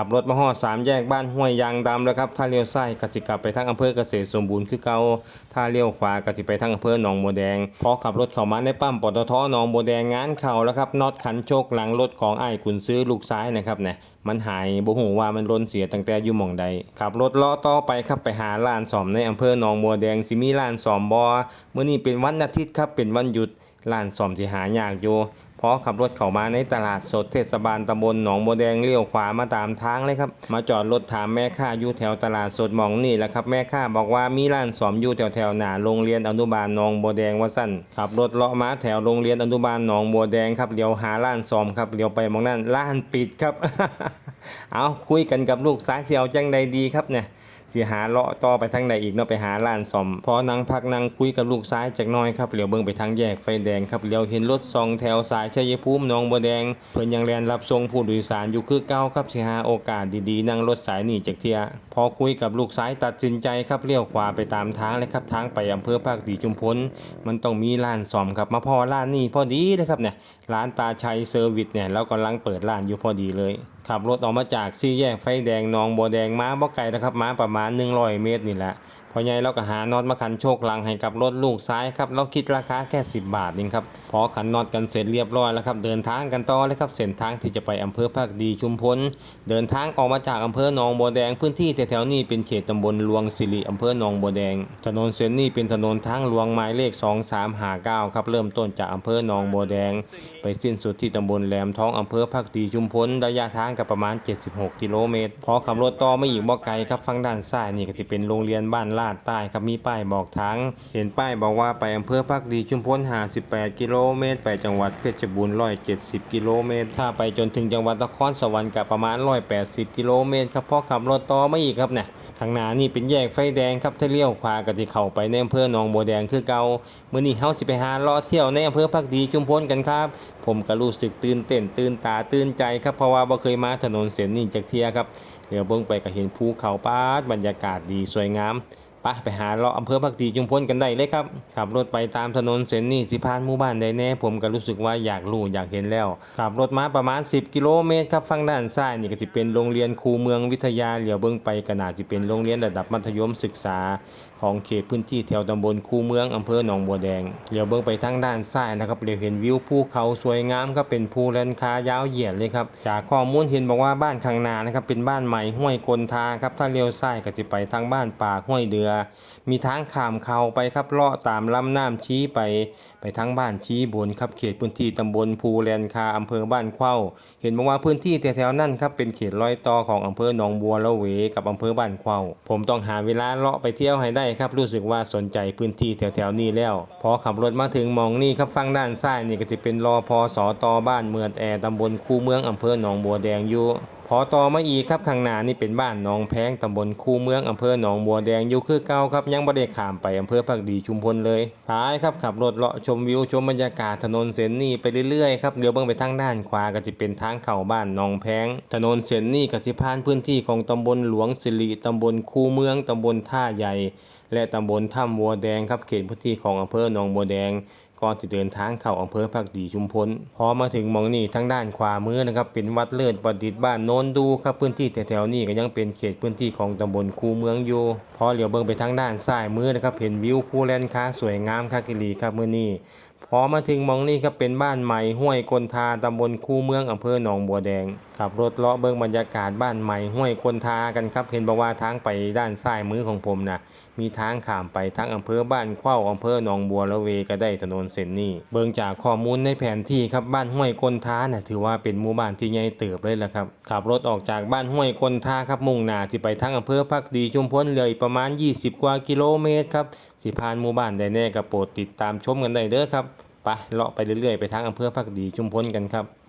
ขับรถมาฮอดสามแยกบ้านห้วยยางดำแล้วครับถ้าเลี้ยวซ้ายกสิกลับไปทางอำเภอเกษตรสมบูรณ์คือเก่าถ้าเลี้ยวขวากสิไปทางอำเภอหนองบัวแดง พอขับรถเข้ามาในปั๊มปตทหนองบัวแดงงานเข้าแล้วครับน็อตขันโชคหลังรถของไอ้ายกุนซื้อลูกซ้ายนะครับเนี่ยมันหายบ่ฮู้ว่ามันล้นเสียตั้งแต่อยู่หม่องใดขับรถเลาะต่อไปครับไปหาร้านซ่อมในอำเภอหนองบัวแดงสิมีร้านซ่อมบ่มื้อนี้เป็นวันอาทิตย์ครับเป็นวันหยุดร้านซ่อมสิหายากอยู่ พอขับรถเข้ามาในตลาดสดเทศบาลตำบลหนองบัวแดงเลี้ยวขวามาตามทางเลยครับ มาจอดรถถามแม่ค้าอยู่แถวตลาดสดมองนี่แหละครับแม่ค้าบอกว่ามีร้านสอมอยู่แถวแถวๆหน้าโรงเรียนอนุบาลหนองบัวแดงว่าสั้นขับรถเลาะมาแถวโรงเรียนอนุบาลหนองบัวแดงครับเลี้ยวหาร้านสอมครับเลี้ยวไปมองนั้นร้านปิดครับ เอาคุยกันกับลูกสายเสียวจังใดดีครับเนี่ย สิหาเลาะต่อไปทางใดอีกเนาะไปหาร้านซ่อมพอนั่งพักนั่งคุยกับลูกซ้ายจักน้อยครับเหลียวเบิ่งไปทางแยกไฟแดงครับเหลียวเห็นรถสองแถวสายชัยภูมิหนองบัวแดงเพิ่นยังแลนรับส่งผู้โดยสารอยู่คือเก่าครับสิหาโอกาสดีๆ นั่งรถสายนี้จักเทียพอคุยกับลูกซ้ายตัดสินใจครับเลี้ยวขวาไปตามทางเลยครับทางไปอำเภอภาคดีชุมพลมันต้องมีร้านซ่อมครับมาพอร้านนี้พอดีเลยครับเนี่ยร้านตาชัยเซอร์วิสเนี่ยแล้วกำลังเปิดร้านอยู่พอดีเลยขับรถออกมาจากสี่แยกไฟแดงหนองบัวแดงม้าบ่ไกลนะครับม้าประมาณ 100 เมตรนี่แหละพอใหญ่เราก็หาน็อตมาขันโชคลังให้กับรถลูกซ้ายครับเราคิดราคาแค่ 10 บาทเองครับพอขันน็อตกันเสร็จเรียบร้อยแล้วครับเดินทางกันต่อเลยครับเส้นทางที่จะไปอำเภอภาคดีชุมพลเดินทางออกมาจากอำเภอหนองบัวแดงพื้นที่แถวๆนี้เป็นเขตตำบลลวงสิริอำเภอหนองบัวแดง ถนนเส้นนี้เป็นถนนทางหลวงหมายเลข 2359ครับเริ่มต้นจากอำเภอหนองบัวแดง ไปสิ้นสุดที่ตำบลแหลมท้องอำเภอภาคดีชุมพลระยะทางก็ประมาณ 76 กิโลเมตร พอขับรถต่อไม่อีกบ่ไกลครับฝั่งด้านซ้ายนี่ก็จะเป็นโรงเรียนบ้านลาดใต้ครับมีป้ายบอกทาง เห็นป้ายบอกว่าไปอำเภอภาคดีชุมพล58 กิโลเมตร ไปจังหวัดเพชรบูรณ์170 กิโลเมตร ถ้าไปจนถึงจังหวัดนครสวรรค์ก็ประมาณ 180 กิโลเมตรครับพอขับรถต่อไม่อีกครับเนี่ยข้างหน้านี่เป็นแยกไฟแดงครับถ้าเลี้ยวขวาก็จะเข้าไปในอำเภอหนองบัวแดงคือเก่ามื้อนี้เฮาสิไปหาเลาะเที่ยวในอำเภอภาคดีชุมพลกันครับ ผมก็รู้สึกตื่นเต้นตื่นตาตื่นใจครับเพราะว่าบ่เคยมาถนนเส้นนี้จากเทียครับเดี๋ยวเบิ่งไปก็เห็นภูเขาปาดบรรยากาศดีสวยงาม ไปไปหาเลาะอำเภอพักดีจุมพลกันได้เลยครับ ขับรถไปตามถนนเส้นนี้สิผ่านหมู่บ้านใดแน่ผมก็รู้สึกว่าอยากรู้อยากเห็นแล้ว ขับรถมาประมาณ 10 กิโลเมตรครับฝั่งด้านซ้ายนี่ก็สิเป็นโรงเรียนครูเมืองวิทยาเหลียวเบิ่งไปก็น่าสิเป็นโรงเรียนระดับมัธยมศึกษา ของเขตพื้นที่แถวตำบลคูเมืองอำเภอหนองบัวแดงเดี๋ยวเบิ่งไปทางด้านซ้ายนะครับเดี๋ยวเห็นวิวภูเขาสวยงามครับเป็นภูแลนคายาวเหยียดเลยครับจากข้อมูลเห็นบอกว่าบ้านข้างนานะครับเป็นบ้านใหม่ห้วยกลทาครับถ้าเลี้ยวซ้ายก็จะไปทางบ้านปากห้วยเดือมีทางข้ามเขาไปครับเลาะตามลำน้ำชี้ไป ไปทางบ้านชี้บนครับเขตพื้นที่ตำบลภูแลนคาอำเภอบ้านเข้า เห็นบอกว่าพื้นที่แถวๆนั่นครับเป็นเขตรอยต่อของอำเภอหนองบัวละเวกับอำเภอบ้านเข้า ผมต้องหาเวลาเลาะไปเที่ยวให้ได้ครับรู้สึกว่าสนใจพื้นที่แถวๆนี้แล้ว พอขับรถมาถึงมองนี่ครับฝั่งด้านซ้ายนี่ก็จะเป็นรอพอสอตอบ้านเมืองแอตำบลคูเมืองอำเภอหนองบัวแดงอยู่ พอต่อมาอีกครับข้างหน้านี่เป็นบ้านหนองแพงตำบลคูเมืองอำเภอหนองบัวแดงอยู่คือเก่าครับยังบ่ได้ข้ามไปอำเภอพักดีชุมพลเลยพายครับขับรถเลาะชมวิวชมบรรยากาศถนนเส้นนี้ไปเรื่อยๆครับเดี๋ยวเบิ่งไปทางด้านขวาก็จะเป็นทางเข้าบ้านหนองแพงถนนเส้นนี้ก็สิผ่านพื้นที่ของตำบลหลวงสิริตำบลคูเมืองตำบลท่าใหญ่ และตำบลถ้ำบัวแดงครับเขตพื้นที่ของอำเภอหนองบัวแดง ก่อนจะเดินทางเข้าอำเภอพักดีชุมพลพอมาถึงมองนี่ทางด้านขวามือนะครับเป็นวัดเลิศประดิษฐ์บ้านโนนดูครับพื้นที่แถวๆนี้ก็ยังเป็นเขตพื้นที่ของตำบลคูเมืองอยู่พอเหลียวเบิ่งไปทางด้านซ้ายมือนะครับเห็นวิวภูแลนค้าสวยงามคากิลีครับมื้อนี้ พอมาถึงมองนี่ครับเป็นบ้านใหม่ห้วยกลทาตำบลคูเมืองอำเภอหนองบัวแดงขับรถเลาะเบิ่งบรรยากาศบ้านใหม่ห้วยกลทากันครับ เห็นบอกว่าทางไปด้านซ้ายมือของผมนะมีทางข้ามไปทางอำเภอบ้านเข้าอำเภอหนองบัวละเวก็ได้ถนนเส้นนี้ เบิ่งจากข้อมูลในแผนที่ครับบ้านห้วยกลทาน่ะถือว่าเป็นหมู่บ้านที่ใหญ่เติบเลยละครับขับรถออกจากบ้านห้วยกลทาครับมุ่งหน้าสิไปทางอำเภอพักดีชุมพลเลยประมาณ 20 กว่ากิโลเมตรครับสิผ่านหมู่บ้านใดแน่ก็โปรดติดตามชมกันได้เด้อครับ ไปเลาะไปเรื่อยๆ ไปทางอำเภอพักดีชุมพลกันครับ